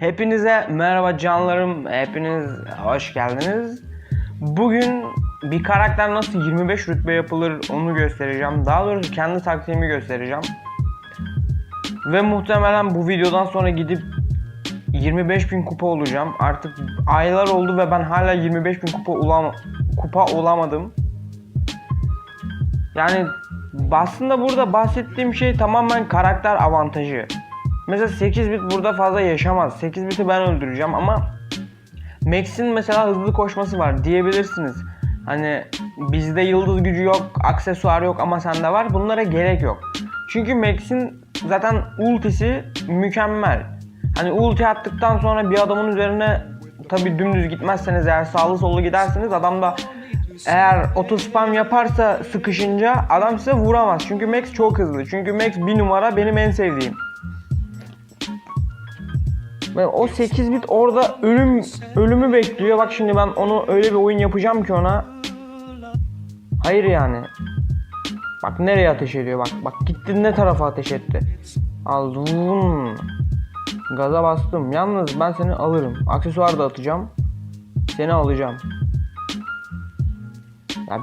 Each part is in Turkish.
Hepinize merhaba canlarım. Hepiniz hoş geldiniz. Bugün bir karakter nasıl 25 rütbe yapılır onu göstereceğim. Daha doğrusu kendi taktiğimi göstereceğim. Ve muhtemelen bu videodan sonra gidip 25.000 kupa olacağım. Artık aylar oldu ve ben hala 25.000 kupa ulam kupa olamadım. Yani aslında burada bahsettiğim şey tamamen karakter avantajı. Mesela 8 bit burada fazla yaşamaz. 8 biti ben öldüreceğim ama Max'in mesela hızlı koşması var diyebilirsiniz. Hani bizde yıldız gücü yok, aksesuar yok ama sende var. Bunlara gerek yok. Çünkü Max'in zaten ultisi mükemmel. Hani ulti attıktan sonra bir adamın üzerine tabi dümdüz gitmezseniz eğer sağlı sollu giderseniz adam da eğer auto spam yaparsa sıkışınca adam size vuramaz. Çünkü Max çok hızlı. Çünkü Max bir numara benim en sevdiğim. Ve o 8 bit orada ölüm ölümü bekliyor. Bak şimdi ben onu öyle bir oyun yapacağım ki ona. Hayır yani. Bak nereye ateş ediyor bak. Bak gitti ne tarafa ateş etti. Aldım. Gaza bastım. Yalnız ben seni alırım. Aksesuar da atacağım. Seni alacağım. Ya,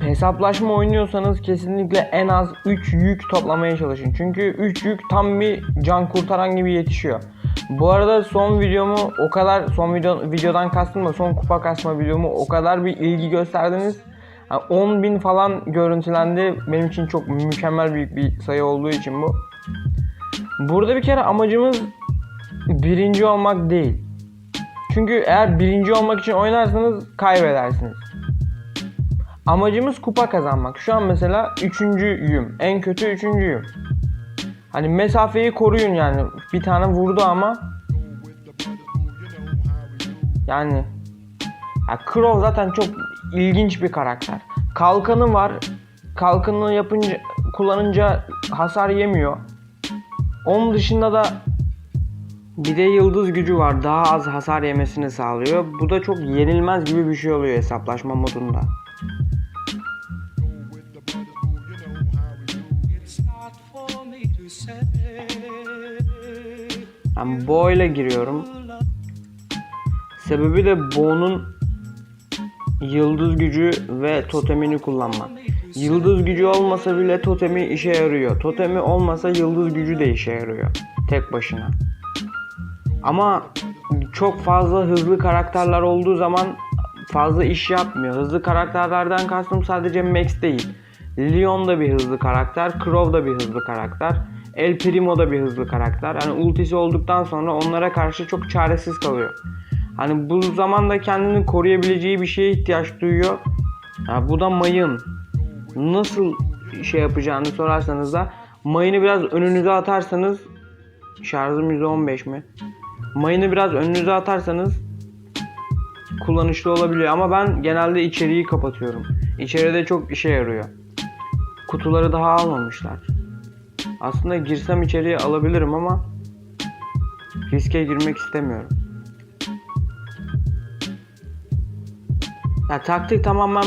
hesaplaşma oynuyorsanız kesinlikle en az 3 yük toplamaya çalışın. Çünkü 3 yük tam bir can kurtaran gibi yetişiyor. Bu arada son videomu o kadar son video videodan kastım da son kupa kasma videomu o kadar bir ilgi gösterdiniz. Yani 10 bin falan görüntülendi. Benim için çok mükemmel büyük bir sayı olduğu için bu. Burada bir kere amacımız birinci olmak değil. Çünkü eğer birinci olmak için oynarsanız kaybedersiniz. Amacımız kupa kazanmak. Şu an mesela üçüncüyüm. En kötü üçüncüyüm. Hani mesafeyi koruyun yani. Bir tane vurdu ama. Yani. Ya Crow zaten çok ilginç bir karakter. Kalkanı var. Kalkanını yapınca kullanınca hasar yemiyor. Onun dışında da bir de yıldız gücü var. Daha az hasar yemesini sağlıyor. Bu da çok yenilmez gibi bir şey oluyor hesaplaşma modunda. Ben Bo ile giriyorum. Sebebi de Bo'nun yıldız gücü ve totemini kullanmak. Yıldız gücü olmasa bile totemi işe yarıyor. Totemi olmasa yıldız gücü de işe yarıyor. Tek başına. Ama çok fazla hızlı karakterler olduğu zaman fazla iş yapmıyor. Hızlı karakterlerden kastım sadece Max değil. Leon da bir hızlı karakter, Crow da bir hızlı karakter, El Primo da bir hızlı karakter. Hani ultisi olduktan sonra onlara karşı çok çaresiz kalıyor. Hani bu zamanda kendini koruyabileceği bir şeye ihtiyaç duyuyor. Ha, bu da mayın. Nasıl şey yapacağını sorarsanız da mayını biraz önünüze atarsanız şarjım %15 mi? Mayını biraz önünüze atarsanız kullanışlı olabiliyor ama ben genelde içeriği kapatıyorum. İçeride çok işe yarıyor. Kutuları daha almamışlar. Aslında girsem içeriye alabilirim ama riske girmek istemiyorum. Ya taktik tamamen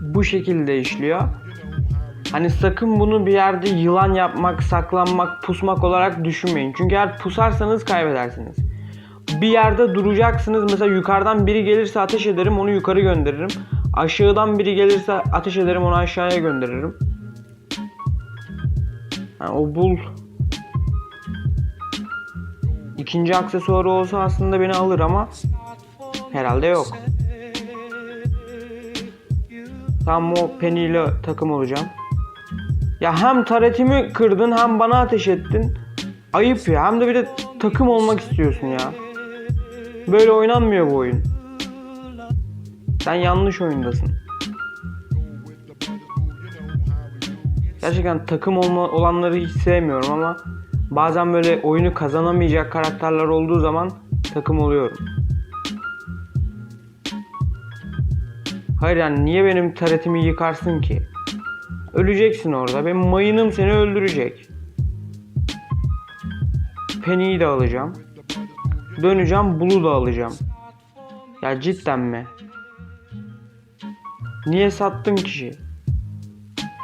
bu şekilde işliyor. Hani sakın bunu bir yerde yılan yapmak, saklanmak, pusmak olarak düşünmeyin. Çünkü eğer pusarsanız kaybedersiniz. Bir yerde duracaksınız. Mesela yukarıdan biri gelirse ateş ederim, onu yukarı gönderirim. Aşağıdan biri gelirse ateş ederim, onu aşağıya gönderirim. Yani o bul ikinci aksesuarı olsa aslında beni alır ama herhalde yok. Tam o Penny takım olacağım. Ya hem taretimi kırdın hem bana ateş ettin. Ayıp ya. Hem de bir de takım olmak istiyorsun ya. Böyle oynanmıyor bu oyun. Sen yanlış oyundasın. Gerçekten takım olma, olanları hiç sevmiyorum ama bazen böyle oyunu kazanamayacak karakterler olduğu zaman takım oluyorum. Hayır yani niye benim taretimi yıkarsın ki? Öleceksin orada. Benim mayınım seni öldürecek. Penny'yi de alacağım. Döneceğim Blue'u da alacağım. Ya cidden mi? Niye sattın ki?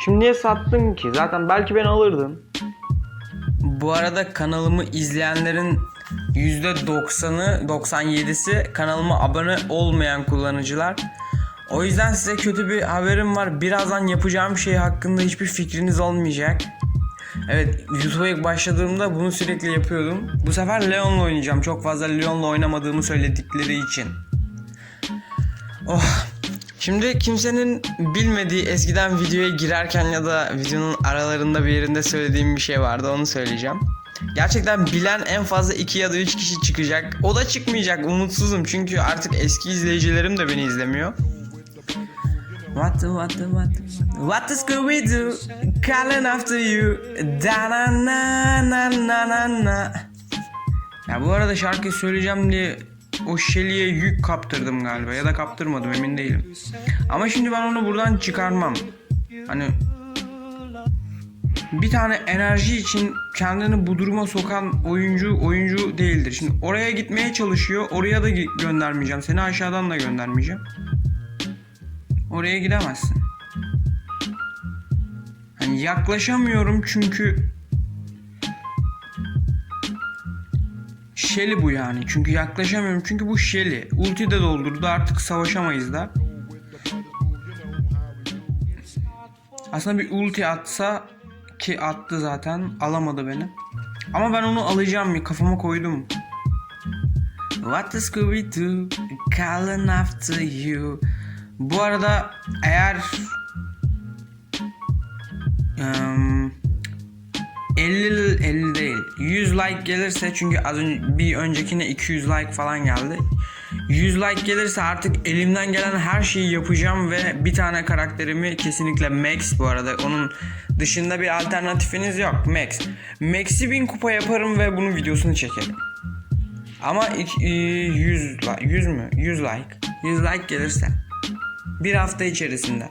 Şimdi niye sattın ki? Zaten belki ben alırdım. Bu arada kanalımı izleyenlerin %90'ı 97'si kanalıma abone olmayan kullanıcılar. O yüzden size kötü bir haberim var. Birazdan yapacağım şey hakkında hiçbir fikriniz olmayacak. Evet YouTube'a ilk başladığımda bunu sürekli yapıyordum. Bu sefer Leon'la oynayacağım. Çok fazla Leon'la oynamadığımı söyledikleri için. Oh. Şimdi kimsenin bilmediği eskiden videoya girerken ya da videonun aralarında bir yerinde söylediğim bir şey vardı onu söyleyeceğim. Gerçekten bilen en fazla 2 ya da 3 kişi çıkacak. O da çıkmayacak umutsuzum çünkü artık eski izleyicilerim de beni izlemiyor. What the what the what the what the Scooby Doo calling after you da na na na na na na Ya bu arada şarkı söyleyeceğim diye o Shelly'e yük kaptırdım galiba ya da kaptırmadım emin değilim. Ama şimdi ben onu buradan çıkarmam. Hani bir tane enerji için kendini bu duruma sokan oyuncu oyuncu değildir. Şimdi oraya gitmeye çalışıyor. Oraya da göndermeyeceğim. Seni aşağıdan da göndermeyeceğim. Oraya gidemezsin. Hani yaklaşamıyorum çünkü Shelly bu yani. Çünkü yaklaşamıyorum. Çünkü bu Shelly. Ulti de doldurdu. Artık savaşamayız da. Aslında bir ulti atsa ki attı zaten. Alamadı beni. Ama ben onu alacağım ya. Kafama koydum. What the Scooby Doo calling after you. Bu arada eğer Eee, 50 50 değil. 100 like gelirse çünkü az önce bir öncekine 200 like falan geldi. 100 like gelirse artık elimden gelen her şeyi yapacağım ve bir tane karakterimi kesinlikle Max bu arada onun dışında bir alternatifiniz yok Max. Max'i 1000 kupa yaparım ve bunun videosunu çekerim. Ama ik- e, 100 li- 100 mü? 100 like. 100 like gelirse bir hafta içerisinde.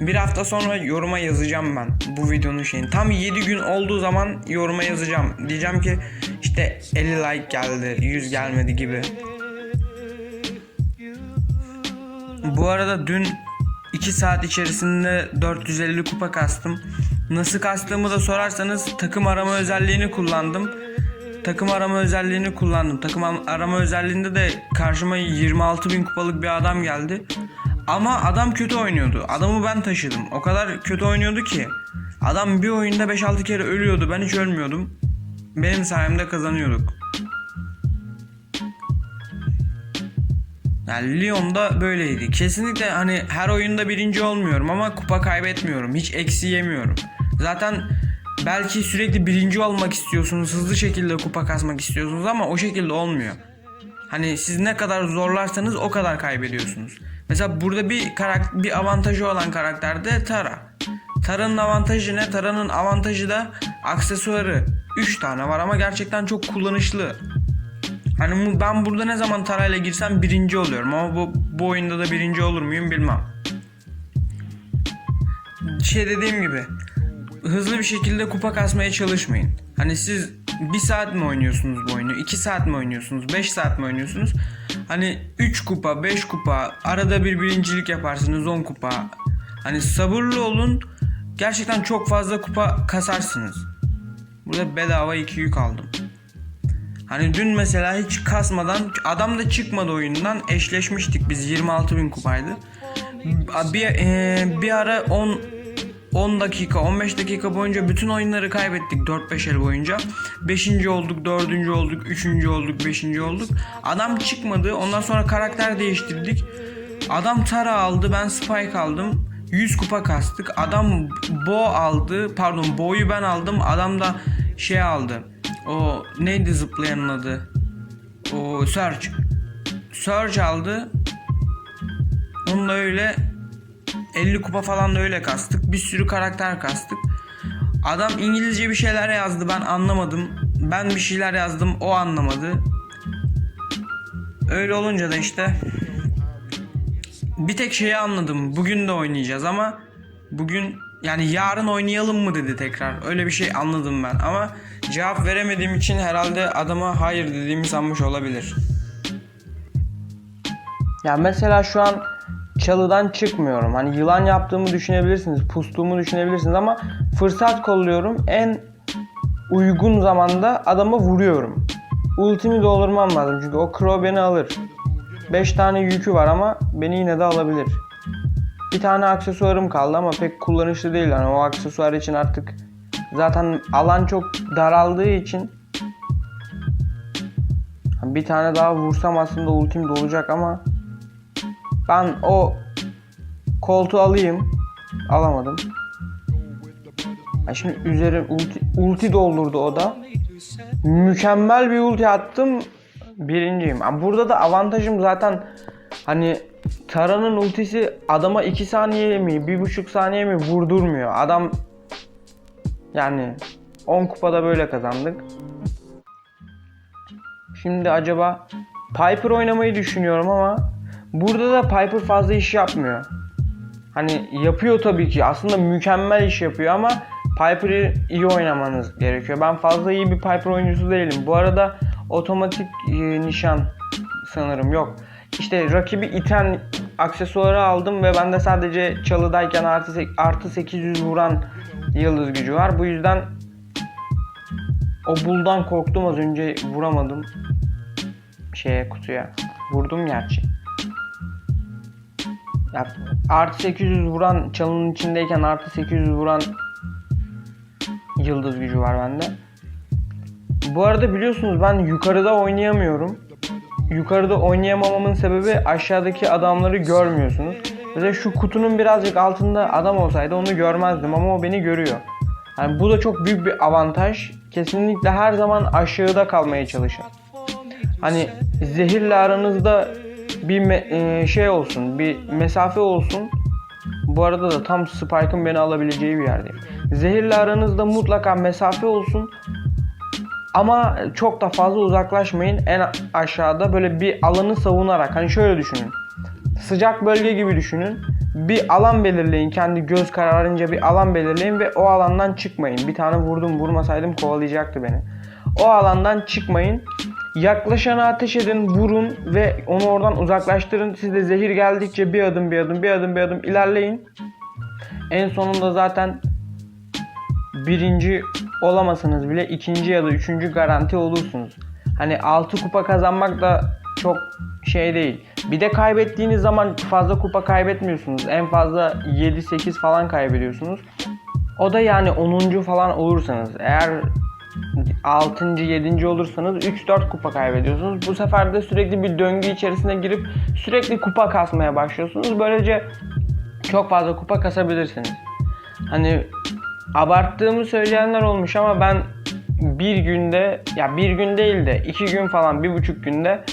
Bir hafta sonra yoruma yazacağım ben bu videonun şeyini. Tam 7 gün olduğu zaman yoruma yazacağım. Diyeceğim ki işte 50 like geldi, 100 gelmedi gibi. Bu arada dün 2 saat içerisinde 450 kupa kastım. Nasıl kastığımı da sorarsanız takım arama özelliğini kullandım. Takım arama özelliğini kullandım. Takım arama özelliğinde de karşıma 26 bin kupalık bir adam geldi. Ama adam kötü oynuyordu. Adamı ben taşıdım. O kadar kötü oynuyordu ki. Adam bir oyunda 5-6 kere ölüyordu. Ben hiç ölmüyordum. Benim sayemde kazanıyorduk. Yani Lyon'da böyleydi. Kesinlikle hani her oyunda birinci olmuyorum ama kupa kaybetmiyorum. Hiç eksi yemiyorum. Zaten belki sürekli birinci olmak istiyorsunuz. Hızlı şekilde kupa kasmak istiyorsunuz ama o şekilde olmuyor. Hani siz ne kadar zorlarsanız o kadar kaybediyorsunuz. Mesela burada bir karak bir avantajı olan karakter de Tara. Tara'nın avantajı ne? Tara'nın avantajı da aksesuarı. 3 tane var ama gerçekten çok kullanışlı. Hani ben burada ne zaman Tara ile girsem birinci oluyorum ama bu, bu oyunda da birinci olur muyum bilmem. Şey dediğim gibi hızlı bir şekilde kupa kasmaya çalışmayın. Hani siz bir saat mi oynuyorsunuz bu oyunu? 2 saat mi oynuyorsunuz? 5 saat mi oynuyorsunuz? Hani 3 kupa, 5 kupa, arada bir birincilik yaparsınız 10 kupa. Hani sabırlı olun. Gerçekten çok fazla kupa kasarsınız. Burada bedava 2 yük aldım. Hani dün mesela hiç kasmadan adam da çıkmadı oyundan eşleşmiştik biz 26 bin kupaydı. Bir, e, bir ara 10 10 dakika 15 dakika boyunca bütün oyunları kaybettik 4-5 el boyunca. 5. olduk 4. olduk 3. olduk 5. olduk. Adam çıkmadı ondan sonra karakter değiştirdik. Adam Tara aldı ben Spike aldım. 100 kupa kastık. Adam Bo aldı. Pardon Bo'yu ben aldım. Adam da şey aldı. O neydi zıplayanın adı? O Surge. Surge aldı. Onunla öyle 50 kupa falan da öyle kastık. Bir sürü karakter kastık. Adam İngilizce bir şeyler yazdı ben anlamadım. Ben bir şeyler yazdım o anlamadı. Öyle olunca da işte bir tek şeyi anladım. Bugün de oynayacağız ama bugün yani yarın oynayalım mı dedi tekrar. Öyle bir şey anladım ben ama cevap veremediğim için herhalde adama hayır dediğimi sanmış olabilir. Ya mesela şu an çalıdan çıkmıyorum. Hani yılan yaptığımı düşünebilirsiniz, pustuğumu düşünebilirsiniz ama fırsat kolluyorum. En uygun zamanda adamı vuruyorum. ultimi doldurmam lazım çünkü o Crow beni alır. 5 tane yükü var ama beni yine de alabilir. Bir tane aksesuarım kaldı ama pek kullanışlı değil. Yani o aksesuar için artık zaten alan çok daraldığı için bir tane daha vursam aslında ultim dolacak ama ben o koltuğu alayım. Alamadım. Ha şimdi üzerim ulti, ulti doldurdu o da. Mükemmel bir ulti attım. Birinciyim. Ama burada da avantajım zaten hani Tara'nın ultisi adama 2 saniye mi 1,5 saniye mi vurdurmuyor. Adam yani 10 kupada böyle kazandık. Şimdi acaba Piper oynamayı düşünüyorum ama burada da Piper fazla iş yapmıyor. Hani yapıyor tabii ki. Aslında mükemmel iş yapıyor ama Piper'ı iyi oynamanız gerekiyor. Ben fazla iyi bir Piper oyuncusu değilim. Bu arada otomatik e, nişan sanırım yok. İşte rakibi iten aksesuarı aldım ve bende sadece çalıdayken artı, artı 800 vuran yıldız gücü var. Bu yüzden o buldan korktum az önce vuramadım şeye kutuya. Vurdum gerçi. Ya, artı 800 vuran çalının içindeyken artı 800 vuran yıldız gücü var bende. Bu arada biliyorsunuz ben yukarıda oynayamıyorum. Yukarıda oynayamamamın sebebi aşağıdaki adamları görmüyorsunuz. Ve şu kutunun birazcık altında adam olsaydı onu görmezdim ama o beni görüyor. Yani bu da çok büyük bir avantaj. Kesinlikle her zaman aşağıda kalmaya çalışın. Hani zehirle aranızda bir me- e, şey olsun, bir mesafe olsun. Bu arada da tam Spike'ın beni alabileceği bir yerdeyim. Zehirle aranızda mutlaka mesafe olsun. Ama çok da fazla uzaklaşmayın. En aşağıda böyle bir alanı savunarak hani şöyle düşünün. Sıcak bölge gibi düşünün. Bir alan belirleyin. Kendi göz kararınca bir alan belirleyin ve o alandan çıkmayın. Bir tane vurdum vurmasaydım kovalayacaktı beni. O alandan çıkmayın. Yaklaşana ateş edin, vurun ve onu oradan uzaklaştırın. Siz de zehir geldikçe bir adım bir adım bir adım bir adım ilerleyin. En sonunda zaten birinci olamasanız bile ikinci ya da üçüncü garanti olursunuz. Hani 6 kupa kazanmak da çok şey değil. Bir de kaybettiğiniz zaman fazla kupa kaybetmiyorsunuz. En fazla 7-8 falan kaybediyorsunuz. O da yani 10. falan olursanız. Eğer 6. 7. olursanız 3-4 kupa kaybediyorsunuz. Bu sefer de sürekli bir döngü içerisine girip sürekli kupa kasmaya başlıyorsunuz. Böylece çok fazla kupa kasabilirsiniz. Hani abarttığımı söyleyenler olmuş ama ben bir günde ya bir gün değil de iki gün falan bir buçuk günde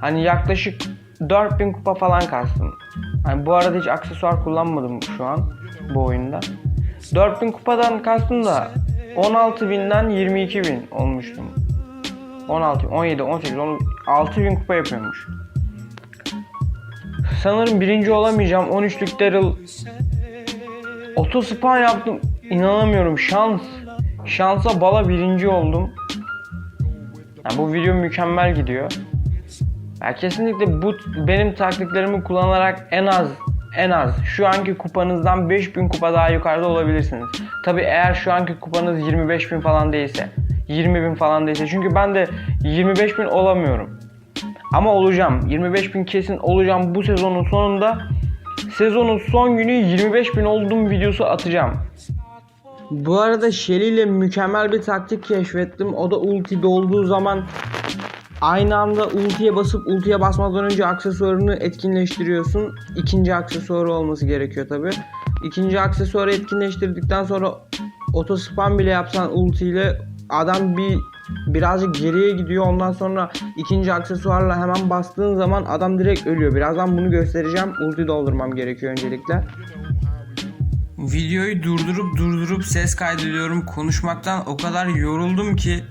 hani yaklaşık 4000 kupa falan kastım. Hani bu arada hiç aksesuar kullanmadım şu an bu oyunda. 4000 kupadan kastım da 16.000'den 22.000 olmuştum. 16, 17, 18, 16, 6000 kupa yapıyormuş. Sanırım birinci olamayacağım. 13'lük Daryl Otospan yaptım. İnanamıyorum. Şans. Şansa bala birinci oldum. Yani bu video mükemmel gidiyor. Ya kesinlikle bu benim taktiklerimi kullanarak en az en az şu anki kupanızdan 5000 kupa daha yukarıda olabilirsiniz. Tabi eğer şu anki kupanız 25000 falan değilse, 20000 falan değilse. Çünkü ben de 25000 olamıyorum. Ama olacağım. 25000 kesin olacağım bu sezonun sonunda. Sezonun son günü 25000 olduğum videosu atacağım. Bu arada Shelly ile mükemmel bir taktik keşfettim. O da ulti dolduğu zaman aynı anda ultiye basıp ultiye basmadan önce aksesuarını etkinleştiriyorsun. İkinci aksesuarı olması gerekiyor tabi. İkinci aksesuarı etkinleştirdikten sonra oto spam bile yapsan ultiyle adam bir birazcık geriye gidiyor. Ondan sonra ikinci aksesuarla hemen bastığın zaman adam direkt ölüyor. Birazdan bunu göstereceğim. Ulti doldurmam gerekiyor öncelikle. Videoyu durdurup durdurup ses kaydediyorum. Konuşmaktan o kadar yoruldum ki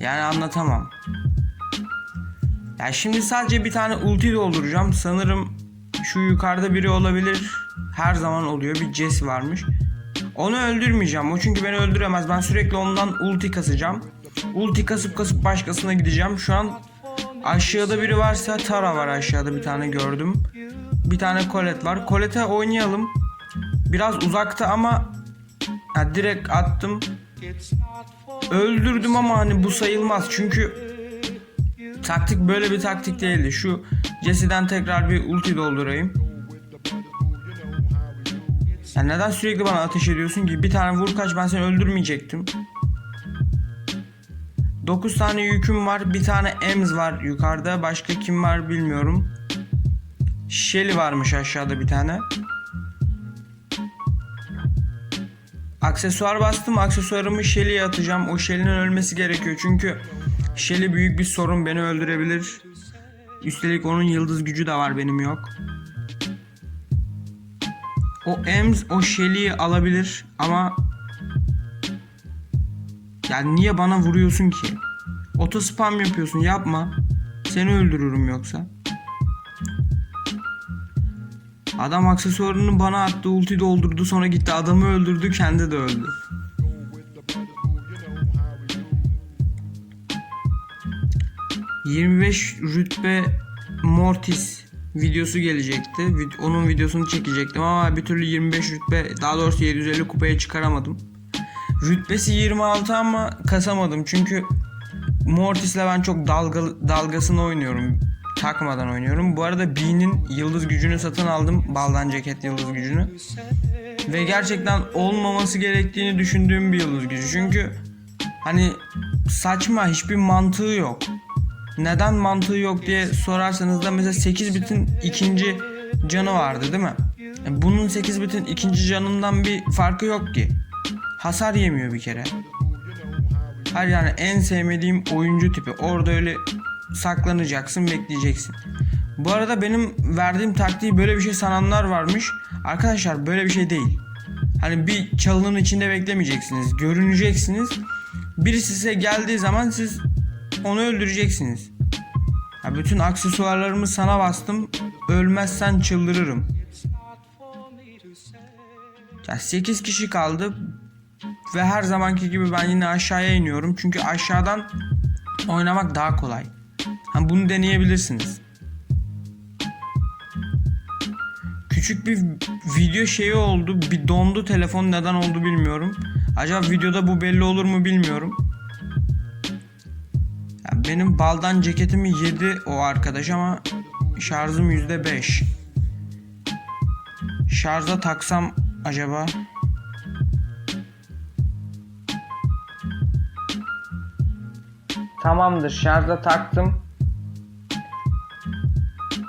yani anlatamam. Ya şimdi sadece bir tane ulti dolduracağım. Sanırım şu yukarıda biri olabilir. Her zaman oluyor. Bir Jesse varmış. Onu öldürmeyeceğim. O çünkü beni öldüremez. Ben sürekli ondan ulti kasacağım. Ulti kasıp kasıp başkasına gideceğim. Şu an aşağıda biri varsa Tara var aşağıda bir tane gördüm. Bir tane Colette var. Colette'e oynayalım. Biraz uzakta ama Ha, direkt attım. Öldürdüm ama hani bu sayılmaz çünkü taktik böyle bir taktik değildi. Şu Jesse'den tekrar bir ulti doldurayım. Ya neden sürekli bana ateş ediyorsun ki? Bir tane vur kaç ben seni öldürmeyecektim. 9 tane yüküm var. Bir tane Ems var yukarıda. Başka kim var bilmiyorum. Shelly varmış aşağıda bir tane. Aksesuar bastım. Aksesuarımı Shelly'ye atacağım. O Shelly'nin ölmesi gerekiyor. Çünkü Shelly büyük bir sorun. Beni öldürebilir. Üstelik onun yıldız gücü de var benim yok. O Ems o Shelly'yi alabilir ama yani niye bana vuruyorsun ki? Oto spam yapıyorsun yapma. Seni öldürürüm yoksa. Adam aksesuarını bana attı, ulti doldurdu, sonra gitti adamı öldürdü, kendi de öldü. ...25 rütbe Mortis videosu gelecekti. Onun videosunu çekecektim ama bir türlü 25 rütbe... ...daha doğrusu 750 kupaya çıkaramadım. Rütbesi 26 ama kasamadım çünkü... Mortis'le ben çok dalga, dalgasını oynuyorum. Takmadan oynuyorum. Bu arada B'nin yıldız gücünü satın aldım. Baldan ceket yıldız gücünü. Ve gerçekten olmaması gerektiğini düşündüğüm bir yıldız gücü. Çünkü hani saçma hiçbir mantığı yok. Neden mantığı yok diye sorarsanız da mesela 8 bitin ikinci canı vardı değil mi? E Bunun 8 bitin ikinci canından bir farkı yok ki. Hasar yemiyor bir kere. Hayır yani en sevmediğim oyuncu tipi. Orada öyle saklanacaksın, bekleyeceksin. Bu arada benim verdiğim taktiği böyle bir şey sananlar varmış. Arkadaşlar böyle bir şey değil. Hani bir çalının içinde beklemeyeceksiniz. Görüneceksiniz. Birisi size geldiği zaman siz onu öldüreceksiniz. Ya bütün aksesuarlarımı sana bastım. Ölmezsen çıldırırım. Ya 8 kişi kaldı. Ve her zamanki gibi ben yine aşağıya iniyorum. Çünkü aşağıdan oynamak daha kolay. Ha, bunu deneyebilirsiniz. Küçük bir video şeyi oldu. Bir dondu telefon neden oldu bilmiyorum. Acaba videoda bu belli olur mu bilmiyorum. Benim baldan ceketimi yedi o arkadaş ama şarjım %5. Şarja taksam acaba? Tamamdır şarja taktım.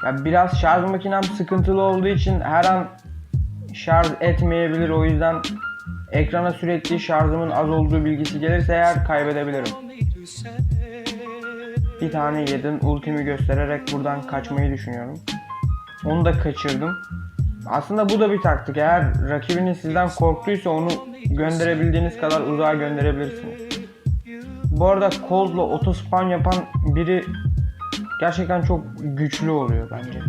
Ya biraz şarj makinem sıkıntılı olduğu için her an şarj etmeyebilir o yüzden ekrana sürekli şarjımın az olduğu bilgisi gelirse eğer kaybedebilirim. Bir tane yedim ultimi göstererek buradan kaçmayı düşünüyorum. Onu da kaçırdım. Aslında bu da bir taktik. Eğer rakibiniz sizden korktuysa onu gönderebildiğiniz kadar uzağa gönderebilirsiniz. Bu arada Cold'la otospam yapan biri gerçekten çok güçlü oluyor bence.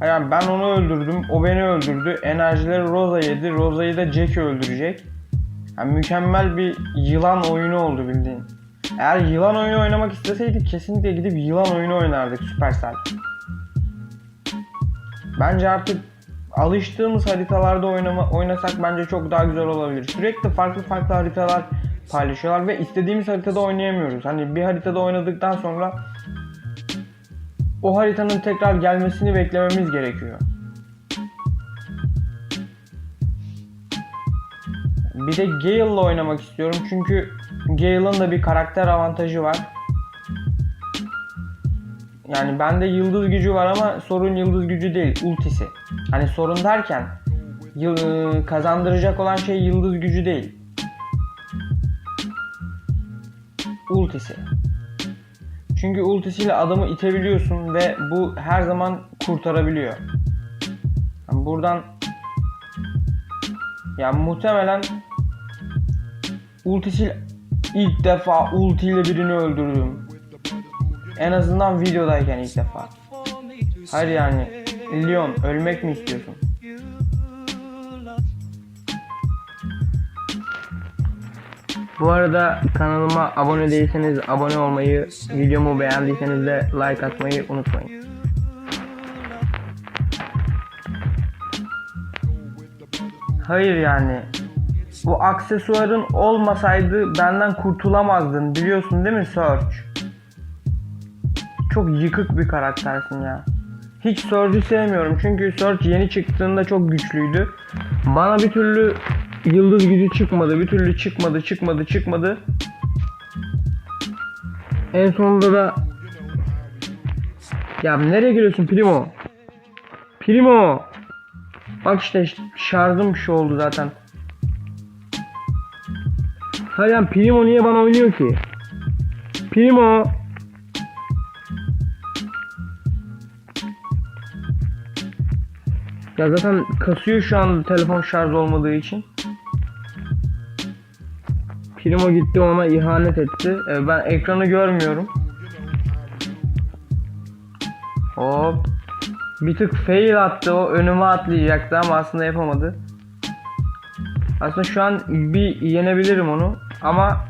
Yani ben onu öldürdüm, o beni öldürdü. Enerjileri Rosa yedi, Rosa'yı da Jack öldürecek. Yani mükemmel bir yılan oyunu oldu bildiğin. Eğer yılan oyunu oynamak isteseydik kesinlikle gidip yılan oyunu oynardık Supercell. Bence artık alıştığımız haritalarda oynama, oynasak bence çok daha güzel olabilir. Sürekli farklı farklı haritalar paylaşıyorlar ve istediğimiz haritada oynayamıyoruz. Hani bir haritada oynadıktan sonra o haritanın tekrar gelmesini beklememiz gerekiyor. Bir de Gale'la oynamak istiyorum çünkü Gale'ın da bir karakter avantajı var. Yani bende yıldız gücü var ama sorun yıldız gücü değil, ultisi. Hani sorun derken yıl- kazandıracak olan şey yıldız gücü değil. Ultisi. Çünkü ultisiyle adamı itebiliyorsun ve bu her zaman kurtarabiliyor. Yani buradan ya muhtemelen ultisiyle ilk defa ultiyle birini öldürdüm. En azından videodayken ilk defa. Hayır yani Leon ölmek mi istiyorsun? Bu arada kanalıma abone değilseniz abone olmayı, videomu beğendiyseniz de like atmayı unutmayın. Hayır yani Bu aksesuarın olmasaydı benden kurtulamazdın. Biliyorsun değil mi Surge? Çok yıkık bir karaktersin ya. Hiç Surge'ü sevmiyorum çünkü Surge yeni çıktığında çok güçlüydü. Bana bir türlü yıldız gücü çıkmadı. Bir türlü çıkmadı, çıkmadı, çıkmadı. En sonunda da ya nereye giriyorsun Primo? Primo! Bak işte şarjım şu oldu zaten. Hayır Primo niye bana oynuyor ki? Primo! Ya zaten kasıyor şu an telefon şarj olmadığı için. Primo gitti ona ihanet etti. Ee, ben ekranı görmüyorum. Hop. Bir tık fail attı o önüme atlayacaktı ama aslında yapamadı. Aslında şu an bir yenebilirim onu ama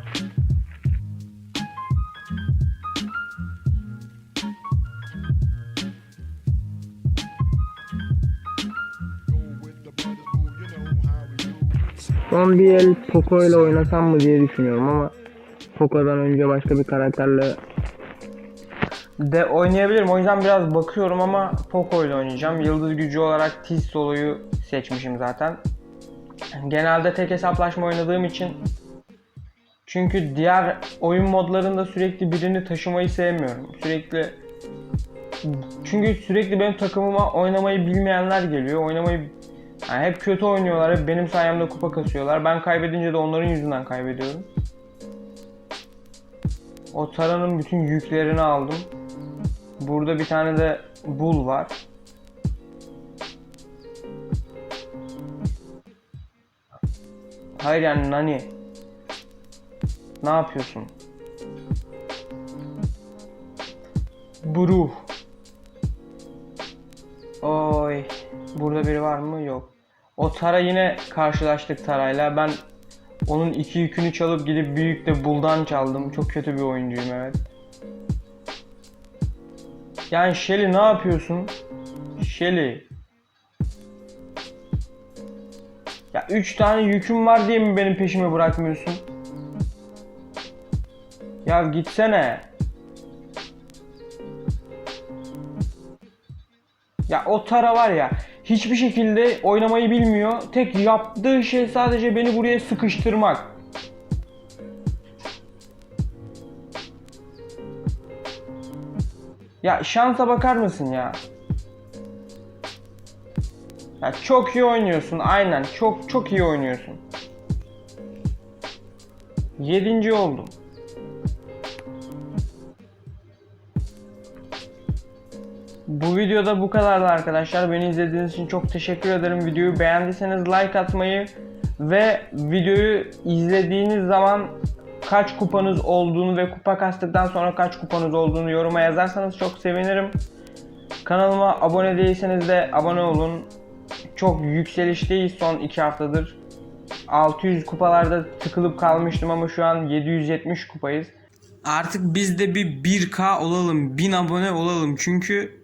Son bir el Poco ile oynasam mı diye düşünüyorum ama Poco'dan önce başka bir karakterle de oynayabilirim. O yüzden biraz bakıyorum ama Poco ile oynayacağım. Yıldız gücü olarak Tiz Solo'yu seçmişim zaten. Genelde tek hesaplaşma oynadığım için çünkü diğer oyun modlarında sürekli birini taşımayı sevmiyorum. Sürekli çünkü sürekli benim takımıma oynamayı bilmeyenler geliyor. Oynamayı yani hep kötü oynuyorlar. Hep benim sayemde kupa kasıyorlar. Ben kaybedince de onların yüzünden kaybediyorum. O taranın bütün yüklerini aldım. Burada bir tane de bul var. Hayır yani Nani. Ne yapıyorsun? Buruh. Oy. Burada biri var mı? Yok. O Tara yine karşılaştık Tara'yla. Ben onun iki yükünü çalıp gidip büyük de buldan çaldım. Çok kötü bir oyuncuyum evet. Yani Shelly ne yapıyorsun? Shelly. Ya 3 tane yüküm var diye mi benim peşimi bırakmıyorsun? Ya gitsene. Ya o Tara var ya hiçbir şekilde oynamayı bilmiyor. Tek yaptığı şey sadece beni buraya sıkıştırmak. Ya şansa bakar mısın ya? Ya çok iyi oynuyorsun aynen. Çok çok iyi oynuyorsun. Yedinci oldum. Bu videoda bu kadardı arkadaşlar. Beni izlediğiniz için çok teşekkür ederim. Videoyu beğendiyseniz like atmayı ve videoyu izlediğiniz zaman kaç kupanız olduğunu ve kupa kastıktan sonra kaç kupanız olduğunu yoruma yazarsanız çok sevinirim. Kanalıma abone değilseniz de abone olun. Çok yükselişteyiz son 2 haftadır. 600 kupalarda tıkılıp kalmıştım ama şu an 770 kupayız. Artık biz de bir 1K olalım, 1000 abone olalım çünkü